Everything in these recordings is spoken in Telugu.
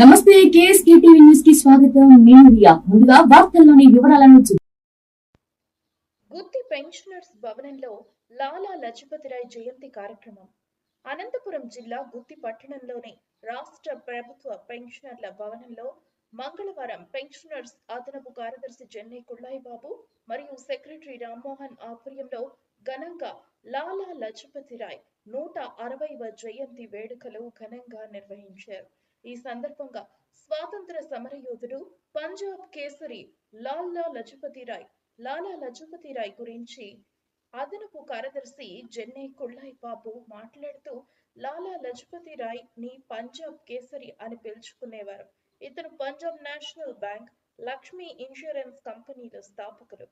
నమస్తే కేఎస్కే టీవీ న్యూస్కి స్వాగతం. నేను రియా. ముందుగా వార్తల్లోని వివరాలను గుత్తి పెన్షనర్స్ భవనంలో లాలా లజపతిరాయ్ జయంతి కార్యక్రమం. అనంతపురం జిల్లా గుత్తి పట్టణంలోని రాష్ట్ర ప్రభుత్వ పెన్షనర్ల భవనంలో మంగళవారం పెన్షనర్స్ అదనపు కార్యదర్శి జెన్నై కుళ్ళాయి బాబు మరియు సెక్రటరీ రామ్మోహన్ ఆధ్వర్యంలో ఘనంగా లాలా లజపతిరాయ్ నూట అరవైవ జయంతి వేడుకలు ఘనంగా నిర్వహించారు. ఈ సందర్భంగా స్వాతంత్ర సమరయోధుడు పంజాబ్ కేసరి లాలా లజపతిరాయ్ లాలా లజపతి రాయ్ గురించి అదనపు కార్యదర్శి జెన్నై కుళ్ళాయి బాబు మాట్లాడుతూ లాలా లజపతి రాయ్ని పంజాబ్ కేసరి అని పిలుచుకునేవారు. ఇతను Punjab national bank Lakshmi insurance కంపెనీల స్థాపకులు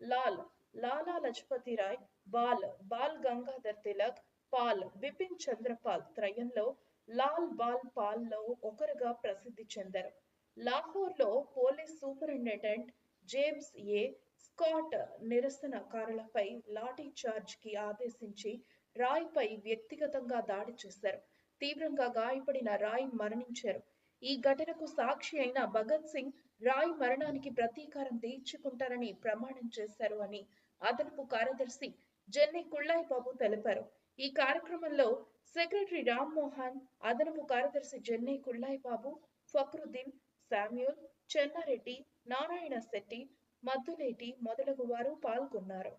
లాల్ లాలా లజపతి రాయ్ బాల్ బాల్ గంగాధర్ తిలక్ పాల్ బిపిన్ చంద్రపాల్ త్రయంలో లాల్ బాల్ పాల్లో ఒకరుగా ప్రసిద్ధి చెందారు. లాహోర్లో police superintendent James A Scott నిరసనకారులపై lathi చార్జ్కి ఆదేశించి రాయ్ పై వ్యక్తిగతంగా దాడి చేశారు. తీవ్రంగా గాయపడిన రాయ్ మరణించారు. ఈ ఘటనకు సాక్షి అయిన భగత్ సింగ్ రాయ్ మరణానికి ప్రతీకారం తీర్చుకుంటారని ప్రమాణం చేశారు అని అదనపు కార్యదర్శి జెన్ని కుళ్ళాయి బాబు తెలిపారు. ఈ కార్యక్రమంలో సెక్రటరీ రామ్మోహన్ అదనపు కార్యదర్శి జెన్నీ కుళ్ళాయిబాబు ఫక్రుద్దీన్ శామ్యూల్ చెన్నారెడ్డి నారాయణ శెట్టి మద్దులేటి మొదలగు వారు పాల్గొన్నారు.